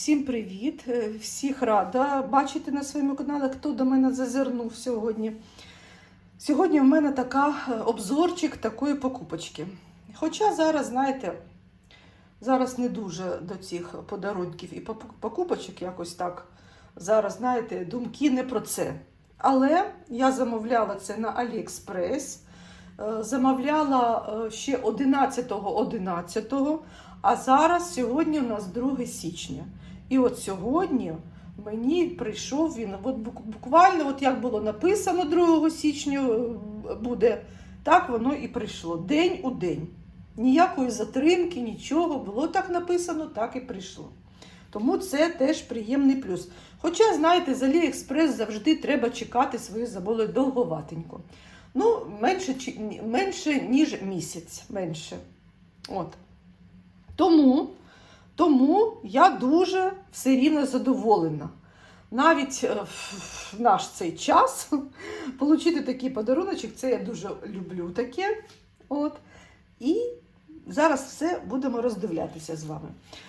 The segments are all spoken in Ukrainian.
Всім привіт! Е, Всіх рада бачити на своєму каналі, хто до мене зазирнув сьогодні. Сьогодні в мене така е, обзорчик такої покупочки. Хоча зараз, знаєте, зараз не дуже до цих подарунків і покупочок якось так. Зараз, знаєте, думки не про це. Але я замовляла це на AliExpress. Е, Замовляла ще 11.11, а зараз сьогодні у нас 2 січня. І от сьогодні мені прийшов він, от буквально, от як було написано 2 січня е, буде, так воно і прийшло. День у день. Ніякої затримки, нічого. Було так написано, так і прийшло. Тому це теж приємний плюс. Хоча, знаєте, з AliExpress завжди треба чекати свої заболи довговатенько. Ну, менше, менше ніж місяць. Менше. От. Тому, тому я дуже все рівно задоволена. Навіть е, в в наш цей час отримати такий подаруночок, це я дуже люблю таке. От. І зараз все будемо роздивлятися з вами.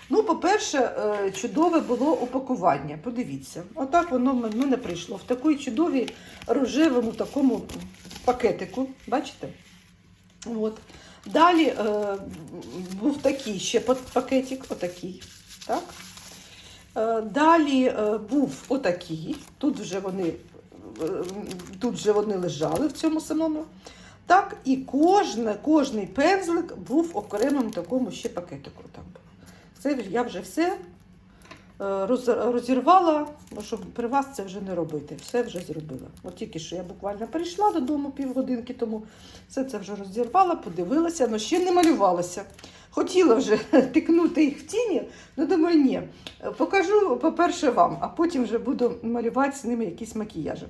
Ну, по-перше, е, чудове було упакування. Подивіться, отак воно в мене прийшло в такій чудовій рожевому такому пакетику. Бачите? От. Далі е, був такий ще пакетик, отакий. Так? Е, далі е, був отакий. Тут вже вони, е, тут вже вони лежали в цьому самому. Так, і кожне, кожний пензлик був окремим такому ще пакетику. Там. Це я вже все розірвала, щоб при вас це вже не робити. Все вже зробила. От тільки що я буквально прийшла додому півгодинки тому, все це вже розірвала, подивилася, але ще не малювалася. Хотіла вже тикнути їх в тіні, але думаю, ні. Покажу, по-перше, вам, а потім вже буду малювати з ними якісь макіяжі.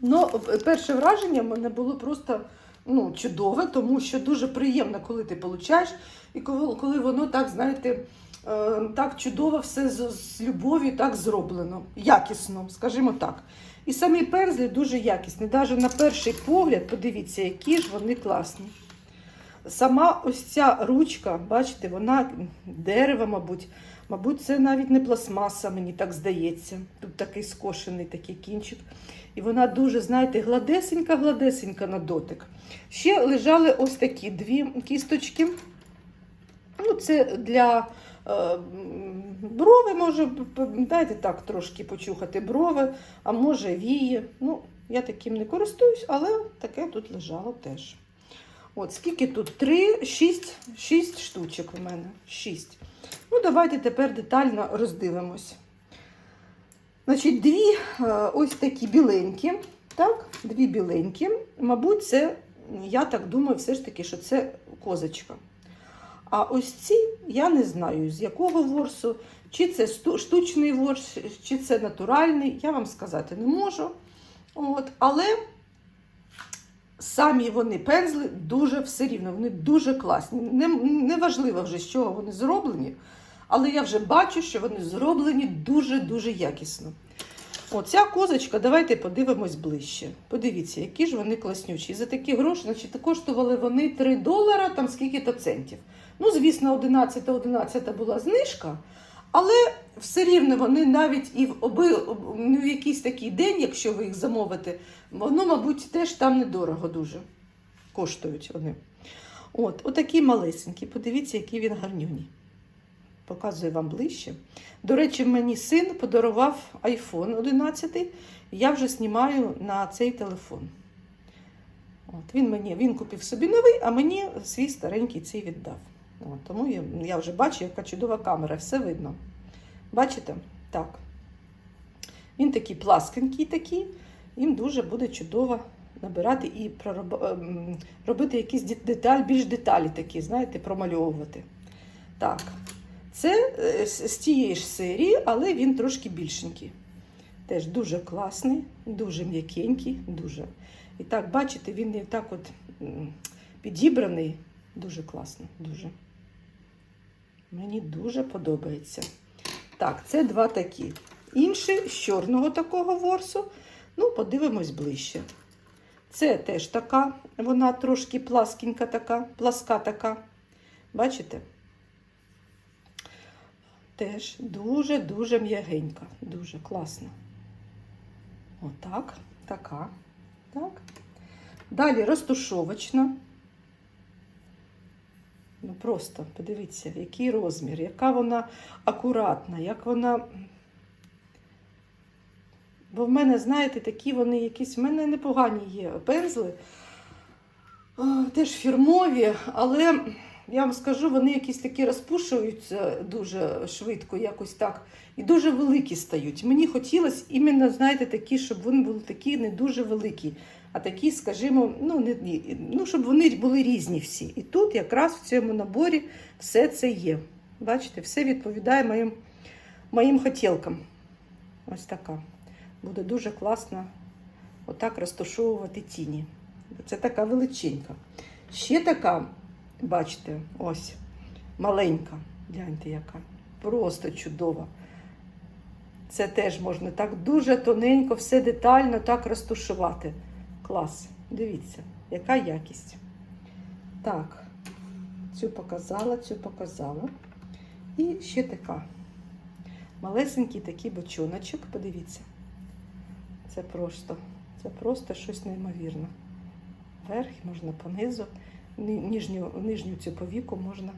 Ну, перше враження в мене було просто ну, чудове, тому що дуже приємно, коли ти получаєш, і коли, воно так, знаєте, е, так чудово все з, з любов'ю так зроблено, якісно, скажімо так. І самі пензлі дуже якісні. Навіть на перший погляд, подивіться, які ж вони класні. Сама ось ця ручка, бачите, вона дерева, мабуть. Мабуть, це навіть не пластмаса, мені так здається. Тут такий скошений такий кінчик. І вона дуже, знаєте, гладесенька-гладесенька на дотик. Ще лежали ось такі дві кісточки. Ну, це для е, брови, може, дайте так трошки почухати брови, а може вії. Ну, я таким не користуюсь, але таке тут лежало теж. От, скільки тут? Три, шість, шість штучок у мене. Шість. Ну, давайте тепер детально роздивимось. Значить, дві е, ось такі біленькі. Так, дві біленькі. Мабуть, це, я так думаю, все ж таки, що це козочка. А ось ці я не знаю, з якого ворсу, чи це штучний ворс, чи це натуральний, я вам сказати не можу. От, але самі вони пензли дуже все рівно, вони дуже класні. Не, неважливо вже, з чого вони зроблені, але я вже бачу, що вони зроблені дуже-дуже якісно. Оця козочка, давайте подивимось ближче. Подивіться, які ж вони класнючі. За такі гроші, значить, коштували вони 3 долара, там скільки-то центів. Ну, звісно, 11 11 була знижка, але все рівно вони навіть і в, оби, ну, в якийсь такий день, якщо ви їх замовите, воно, мабуть, теж там недорого дуже коштують вони. От, отакі малесенькі. Подивіться, які він гарнюні. Показую вам ближче. До речі, мені син подарував iPhone 11. Я вже знімаю на цей телефон. От, він, мені, він купив собі новий, а мені свій старенький цей віддав. От, тому я, я вже бачу, яка чудова камера, все видно. Бачите? Так. Він такий пласкенький такий, їм дуже буде чудово набирати і пророб... ем, робити якісь деталь, більш деталі такі, знаєте, промальовувати. Так. Це е, з тієї ж серії, але він трошки більшенький. Теж дуже класний, дуже м'якенький, дуже. І так, бачите, він так от підібраний. Дуже класно, дуже. Мені дуже подобається. Так, це два такі. Інший з чорного такого ворсу. Ну, подивимось ближче. Це теж така, вона трошки пласкенька така, пласка така. Бачите? теж дуже-дуже м'ягенька. Дуже класно. Отак, така. Так. Далі розтушовочна. Ну просто подивіться, який розмір, яка вона акуратна, як вона. Бо в мене, знаєте, такі вони якісь, в мене непогані є пензли, теж фірмові, але я вам скажу, вони якісь такі розпушуються дуже швидко, якось так, і дуже великі стають. Мені хотілося іменно, знаєте, такі, щоб вони були такі не дуже великі, а такі, скажімо, ну, не, ну, щоб вони були різні всі. І тут якраз в цьому наборі все це є. Бачите, все відповідає моїм, моїм хотілкам. Ось така. Буде дуже класно отак розташовувати тіні. Це така величинка. Ще така, бачите, ось маленька. Гляньте, яка. Просто чудова. Це теж можна так дуже тоненько, все детально так розташувати. Клас. Дивіться, яка якість. Так, цю показала, цю показала. І ще така. Малесенький такий бочоночок, подивіться. Це просто, це просто щось неймовірне. Вверх можна понизу, Ни- нижню, нижню цю повіку можна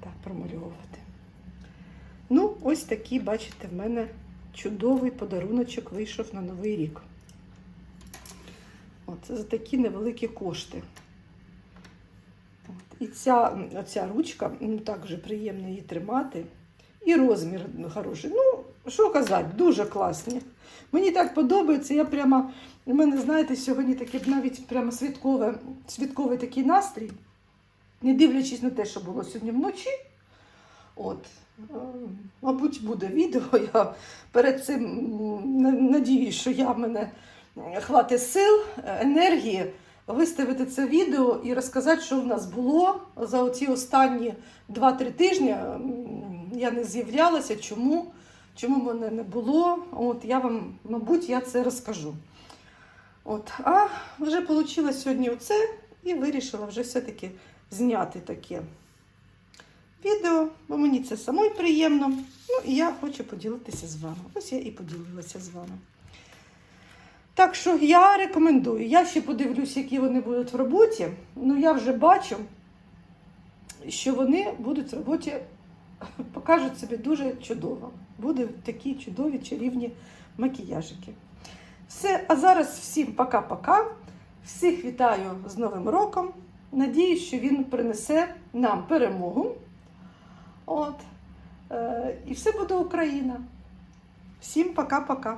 так промальовувати. Ну, ось такий, бачите, в мене чудовий подаруночок вийшов на Новий рік. От, за такі невеликі кошти. І ця, оця ручка, ну так же приємно її тримати. І розмір хороший. Ну, що казати, дуже класні. Мені так подобається. Я прямо, у мене, знаєте, сьогодні таке навіть прямо святкове, святковий такий настрій, не дивлячись на те, що було сьогодні вночі. От, е, мабуть, буде відео. Я перед цим надіюсь, що я в мене хватить сил, енергії виставити це відео і розказати, що в нас було за оці останні 2-3 тижні. Я не з'являлася. Чому? Чому мене не було? От я вам, мабуть, я це розкажу. От, а вже вийшло сьогодні оце і вирішила вже все-таки зняти таке відео, бо мені це самой приємно. Ну і я хочу поділитися з вами. Ось я і поділилася з вами. Так що я рекомендую. Я ще подивлюсь, які вони будуть в роботі. Ну, я вже бачу, що вони будуть в роботі, покажуть себе дуже чудово. Будуть такі чудові чарівні макіяжики. Все, а зараз всім пока-пока. Всіх вітаю з Новим роком. Надію, що він принесе нам перемогу. От. Е, і все буде Україна. Всім пока-пока.